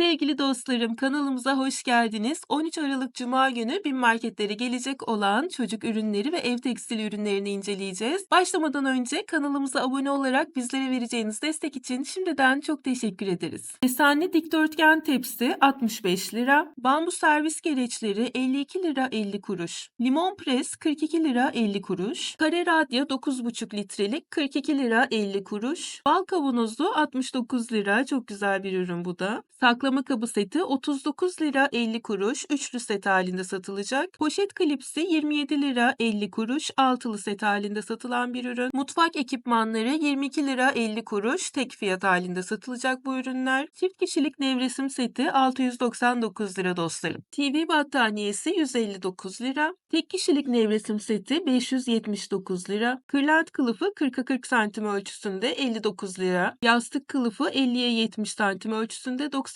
Sevgili dostlarım kanalımıza hoş geldiniz. 13 Aralık Cuma günü bin marketlere gelecek olan çocuk ürünleri ve ev tekstil ürünlerini inceleyeceğiz. Başlamadan önce kanalımıza abone olarak bizlere vereceğiniz destek için şimdiden çok teşekkür ederiz. Desenli dikdörtgen tepsi 65 lira. Bambu servis gereçleri 52 lira 50 kuruş. Limon pres 42 lira 50 kuruş. Kare radyo 9,5 litrelik 42 lira 50 kuruş. Bal kavanozu 69 lira. Çok güzel bir ürün bu da. Saklama kabı seti 39 lira 50 kuruş. Üçlü set halinde satılacak. Poşet klipsi 27 lira 50 kuruş. Altılı set halinde satılan bir ürün. Mutfak ekipmanları 22 lira 50 kuruş. Tek fiyat halinde satılacak bu ürünler. Çift kişilik nevresim seti 699 lira dostlarım. TV battaniyesi 159 lira. Tek kişilik nevresim seti 579 lira. Kırlent kılıfı 40'a 40 santim ölçüsünde 59 lira. Yastık kılıfı 50'ye 70 santim ölçüsünde 99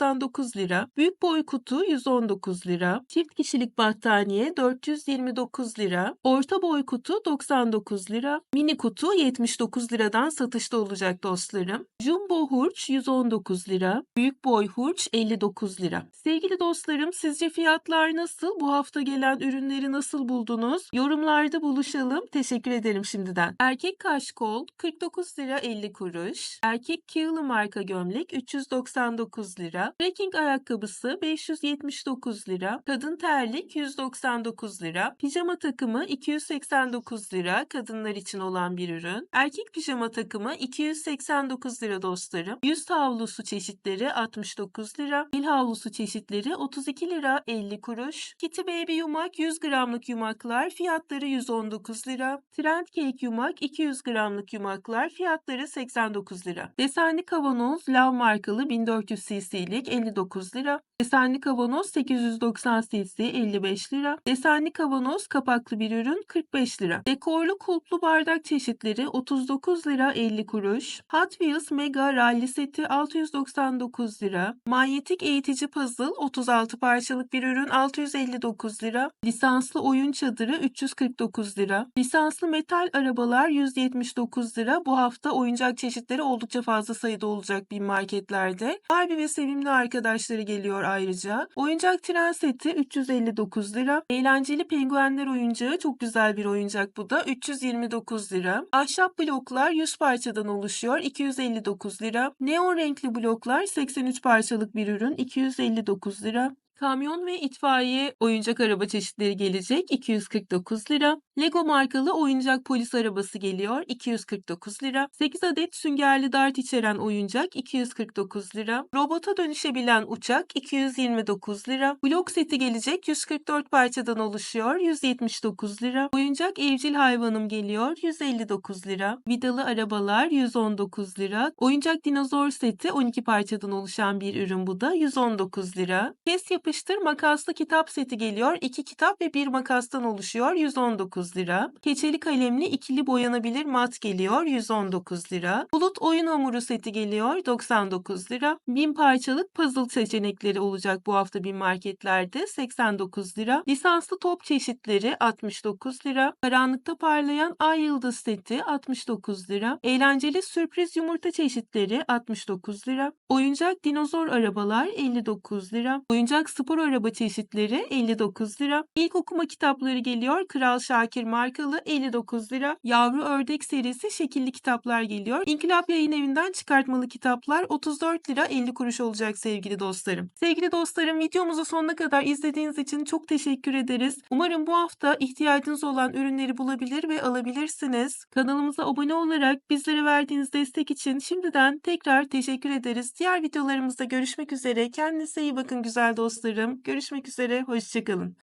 lira. Büyük boy kutu 119 lira. Çift kişilik battaniye 429 lira. Orta boy kutu 99 lira. Mini kutu 79 liradan satışta olacak dostlarım. Jumbo hurç 119 lira. Büyük boy hurç 59 lira. Sevgili dostlarım sizce fiyatlar nasıl? Bu hafta gelen ürünleri nasıl buldunuz? Yorumlarda buluşalım. Teşekkür ederim şimdiden. Erkek kaşkol 49 lira 50 kuruş. Erkek Kığlı marka gömlek 399 lira. Trekking ayakkabısı 579 lira. Kadın terlik 199 lira. Pijama takımı 289 lira. Kadınlar için olan bir ürün. Erkek pijama takımı 289 lira dostlarım. Yüz havlusu çeşitleri 69 lira. El havlusu çeşitleri 32 lira 50 kuruş. Kitty Baby yumak 100 gramlık yumaklar fiyatları 119 lira. Trend Cake yumak 200 gramlık yumaklar fiyatları 89 lira. Desenli kavanoz Lav markalı 1400 cc'lik 59 lira. Desenli kavanoz 890 cc 55 lira. Desenli kavanoz kapaklı bir ürün 45 lira. Dekorlu kulplu bardak çeşitleri 39 lira 50 kuruş. Hot Wheels Mega Rally seti 699 lira. Manyetik eğitici puzzle 36 parçalık bir ürün 659 lira. Lisanslı oyun çadırı 349 lira. Lisanslı metal arabalar 179 lira. Bu hafta oyuncak çeşitleri oldukça fazla sayıda olacak bir marketlerde. Barbie ve sevimli arkadaşları geliyor ayrıca. Oyuncak tren seti 359 lira. Eğlenceli penguenler oyuncağı çok güzel bir oyuncak bu da 329 lira. Ahşap bloklar 100 parçadan oluşuyor 259 lira. Neon renkli bloklar 83 parçalık bir ürün 259 lira. Kamyon ve itfaiye oyuncak araba çeşitleri gelecek 249 lira. Lego markalı oyuncak polis arabası geliyor 249 lira. 8 adet süngerli dart içeren oyuncak 249 lira. Robota dönüşebilen uçak 229 lira. Blok seti gelecek 144 parçadan oluşuyor 179 lira. Oyuncak evcil hayvanım geliyor 159 lira. Vidalı arabalar 119 lira. Oyuncak dinozor seti 12 parçadan oluşan bir ürün bu da 119 lira. Kes yapıştır makaslı kitap seti geliyor. 2 kitap ve 1 makastan oluşuyor 119 lira. Keçeli kalemli ikili boyanabilir mat geliyor 119 lira. Bulut oyun hamuru seti geliyor 99 lira. 1000 parçalık puzzle seçenekleri olacak bu hafta bin marketlerde 89 lira. Lisanslı top çeşitleri 69 lira. Karanlıkta parlayan ay yıldız seti 69 lira. Eğlenceli sürpriz yumurta çeşitleri 69 lira. Oyuncak dinozor arabalar 59 lira. Oyuncak spor araba çeşitleri 59 lira. İlk okuma kitapları geliyor. Kral Şakir markalı 59 lira. Yavru Ördek serisi şekilli kitaplar geliyor. İnkılap Yayın Evi'nden çıkartmalı kitaplar 34 lira 50 kuruş olacak sevgili dostlarım. Sevgili dostlarım videomuzu sonuna kadar izlediğiniz için çok teşekkür ederiz. Umarım bu hafta ihtiyacınız olan ürünleri bulabilir ve alabilirsiniz. Kanalımıza abone olarak bizlere verdiğiniz destek için şimdiden tekrar teşekkür ederiz. Diğer videolarımızda görüşmek üzere. Kendinize iyi bakın güzel dostlarım. Görüşmek üzere. Hoşçakalın.